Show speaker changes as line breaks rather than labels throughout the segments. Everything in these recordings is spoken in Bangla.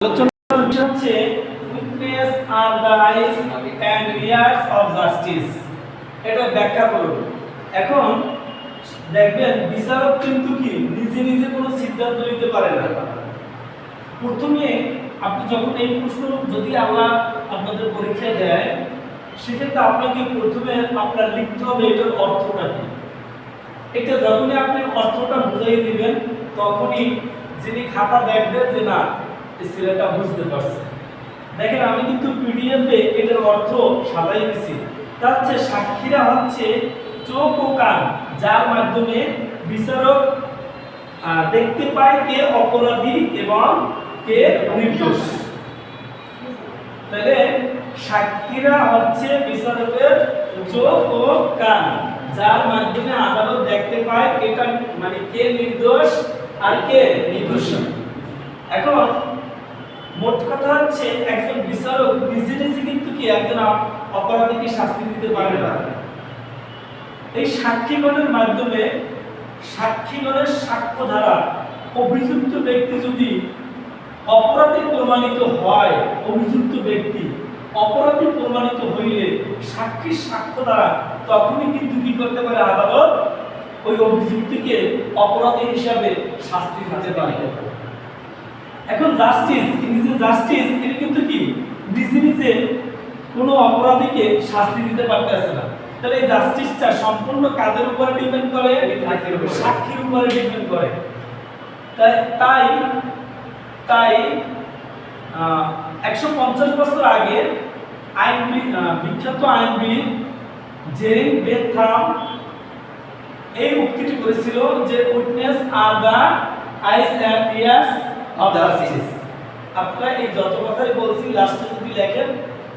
আলোচনার বিষয় হচ্ছে witness are the eyes and ears of justice এটা ব্যাখ্যা করুন। এখন দেখবেন বিচারক কিন্তু কি নিজে নিজে কোনো সিদ্ধান্ত নিতে পারে না। প্রথমে আপনি যখন এই প্রশ্ন যদি আল্লাহ আপনাদের পরীক্ষায় দেয়, সেক্ষেত্রে আপনাকে প্রথমে আপনার লিখতে হবে এটার অর্থটা কি। এটা যখনই আপনি অর্থটা বুঝাই দিবেন, তখনই যিনি খাতা দেখবেন যে না ছেলেটা বুঝতে পারছে। দেখেন, আমি কিন্তু পিডিএফে এটার অর্থ সাজাই দিছি। তার চেয়ে সাক্ষীরা হচ্ছে চোখ ও কান, যার মাধ্যমে বিচারক দেখতে পায় কে অপরাধী এবং কে নির্দোষ। তাহলে সাক্ষীরা হচ্ছে বিচারকের চোখ ও কান, যার মাধ্যমে আদালত দেখতে পায় কে মানে কে নির্দোষ আর কে নির্দোষ। এখন মোট কথা হচ্ছে, একজন বিচারক নিজে নিজে কিন্তু কি একজন অপরাধীকে শাস্তি দিতে পারে না। এই সাক্ষীগণের মাধ্যমে সাক্ষীগণের সাক্ষ্য দ্বারা অভিযুক্ত ব্যক্তি যদি অপরাধী প্রমাণিত হয়, অভিযুক্ত ব্যক্তি অপরাধী প্রমাণিত হইলে সাক্ষীর সাক্ষ্য দ্বারা তখনই কিন্তু কি করতে পারে? আদালত ওই অভিযুক্তকে অপরাধী হিসাবে শাস্তি দিতে পারে। এখন জাস্টিস নিজে জাস্টিস তিনি কিন্তু কি? নিজে নিজে কোনো অপরাধীকে শাস্তি দিতে পারতেছে না। তাহলে এই জাস্টিসটা সম্পূর্ণ কাদের উপরে ডিপেন্ড করে? সাক্ষীর উপরে। ডিপেন্ড করে। তাই তাই তাই একশো পঞ্চাশ বছর আগে আহ, বিখ্যাত আইনবিদ জেরিং বেথাম এই উক্তিটি করেছিল যে witness are the eyes and ears of আপনারা এই যত কথাই বলছি লাস্টে যদি লেখেন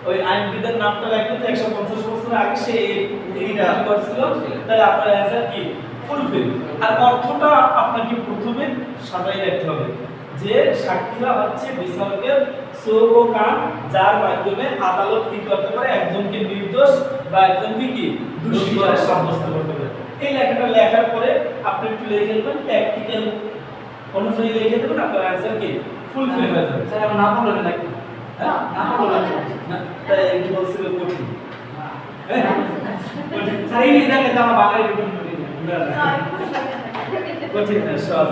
ওই আইনবিদের নামটা লেখেন যে একশো পঞ্চাশ বছর আগে সে এই- এইটা করেছিল তাহলে আপনার অ্যান্সার কি? ফুলফিল আর অর্থটা আপনাকে প্রথমে সাজাই রাখতে হবে যে সাক্ষীরা হচ্ছে বিচারকের চোখ ও কান যার মাধ্যমে আদালত কি করতে পারে? একজনকে নির্দোষ বা একজনকে কি? দোষী সাব্যস্ত করতে পারে। এই লেখাটা লেখার পরে আপনি একটু লিখে দেবেন প্র্যাকটিক্যাল অনুযায়ী লিখে দেবেন আপনার অ্যান্সার কি ফুলফিল হয়ে যাবে।
স্যার আমার না বললেন নাকি?
হ্যাঁ?
না বললেন
না তাই এই যে বলছিল কঠিন? হ্যাঁ।
স্যার এই দেখে তো আমার বাঙালি বিপরীত
না, না, কঠিন না সহজ।